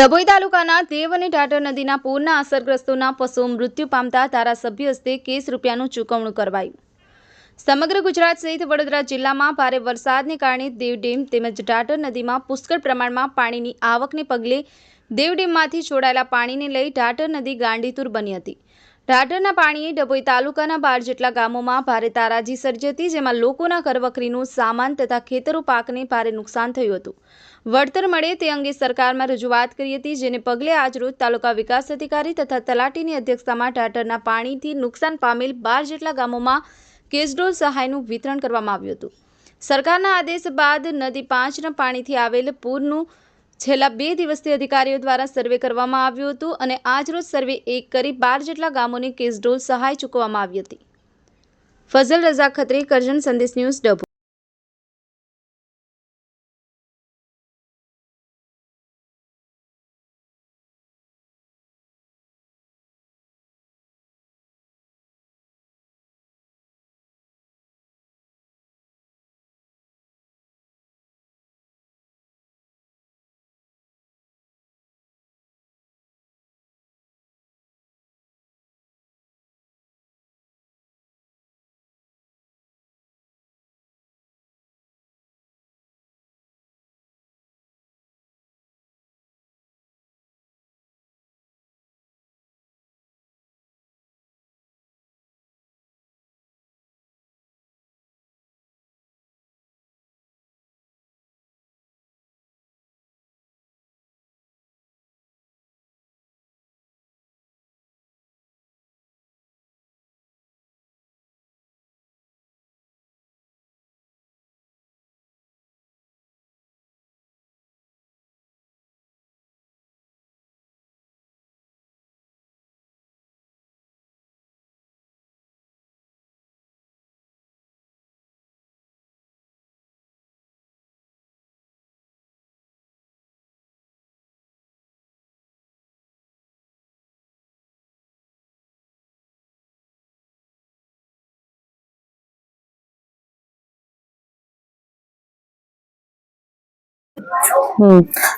ડભોઈ તાલુકાના દેવ અને ટાટર નદીના પૂરના અસરગ્રસ્તોના પશુઓ મૃત્યુ પામતા ધારાસભ્ય હસ્તે કેસ રૂપિયાનું ચૂકવણું કરવાયું. સમગ્ર ગુજરાત સહિત વડોદરા જિલ્લામાં ભારે વરસાદને કારણે દેવ ડેમ તેમજ ટાટર નદીમાં પુષ્કળ પ્રમાણમાં પાણીની આવકને પગલે દેવ ડેમમાંથી છોડાયેલા પાણીને લઈ ટાટર નદી ગાંડીતુર બની હતી. ઢાઢરના પાણીએ ડભોઈ તાલુકાના બાર જેટલા ગામોમાં ભારે તારાજી સર્જી હતી જેમાં લોકોના કરવકરીનું સામાન તથા ખેતરો પાકને ભારે નુકસાન થયું હતું. વળતર મળે તે અંગે સરકારમાં રજૂઆત કરી હતી, જેને પગલે આજરોજ તાલુકા વિકાસ અધિકારી તથા તલાટીની અધ્યક્ષતામાં ઢાઢરના પાણીથી નુકસાન પામેલ બાર જેટલા ગામોમાં કેસડોલ સહાયનું વિતરણ કરવામાં આવ્યું હતું. સરકારના આદેશ બાદ નદી પાંચના પાણીથી આવેલ પૂરનું છેલ્લા બે દિવસથી અધિકારીઓ દ્વારા સર્વે કરવામાં આવ્યું હતું અને આજરોજ સર્વે એક કરી બાર જેટલા ગામોની કેસડોલ સહાય ચૂકવવામાં આવી હતી. ફઝલ રઝા ખત્રી, કરજણ સંદેશ ન્યૂઝ ડભો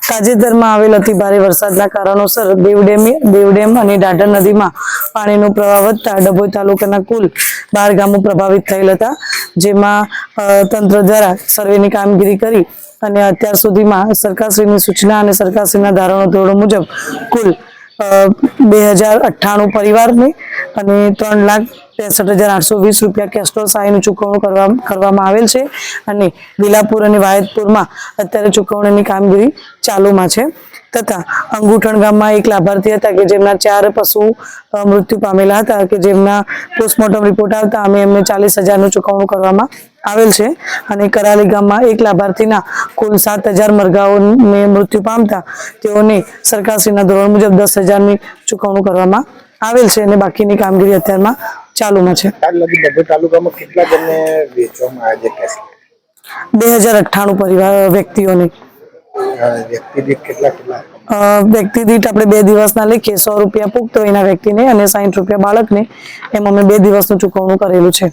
તાજેતરમાં આવેલ અતિ ભારે વરસાદના કારણોસર દેવડેમ દેવડેમ અને ડાઢર નદીમાં પાણીનો પ્રવાહ વધતા ડભોઈ તાલુકાના કુલ બાર ગામો પ્રભાવિત થયેલ હતા, જેમાં તંત્ર દ્વારા સર્વેની કામગીરી કરી અને અત્યાર સુધીમાં સરકારશ્રીની સૂચના અને સરકારશ્રીના ધારણો ધોરણો મુજબ કુલ બે હજાર અઠ્ઠાણું પરિવારને અને ત્રણ લાખ ત્રેસઠ હજાર આઠસો વીસ રૂપિયા કેસ્ટ્રો સહાયનું ચૂકવણું કરવા, કરવામાં આવેલ છે. અને લીલાપુર અને વાયદપુરમાં અત્યારે ચૂકવણીની કામગીરી ચાલુમાં છે. તથા અંગુઠણ ગામમાં એક લાભાર્થી હતા કે જેમના ચાર પશુ મૃત્યુ પામેલા હતા કે જેમના પોસ્ટમોર્ટમ રિપોર્ટ આવતા અમે એમને ચાલીસ હજારનું ચૂકવણું કરવામાં આવેલ છે. અને કરાલી ગામમાં એક લાભાર્થીના કુલ સાત હજાર મરઘાઓને મૃત્યુ પામતા તેઓને સરકારશ્રીના ધોરણ મુજબ દસ હજારની ચૂકવણું કરવામાં આવેલ છે અને બાકીની કામગીરી અત્યારમાં ચાલુમાં છે. આગ લગી ડભોઈ તાલુકામાં કેટલા જણને વેચવામાં આવે છે બે હજાર અઠ્ઠાણું પરિવાર વ્યક્તિઓને. વ્યક્તિ દીઠ આપણે બે દિવસના લેખીએ સો રૂપિયા પુખ્ત એના વ્યક્તિને અને સાહીઠ રૂપિયા બાળકને. એમ અમે બે દિવસનું ચૂકવણું કરેલું છે.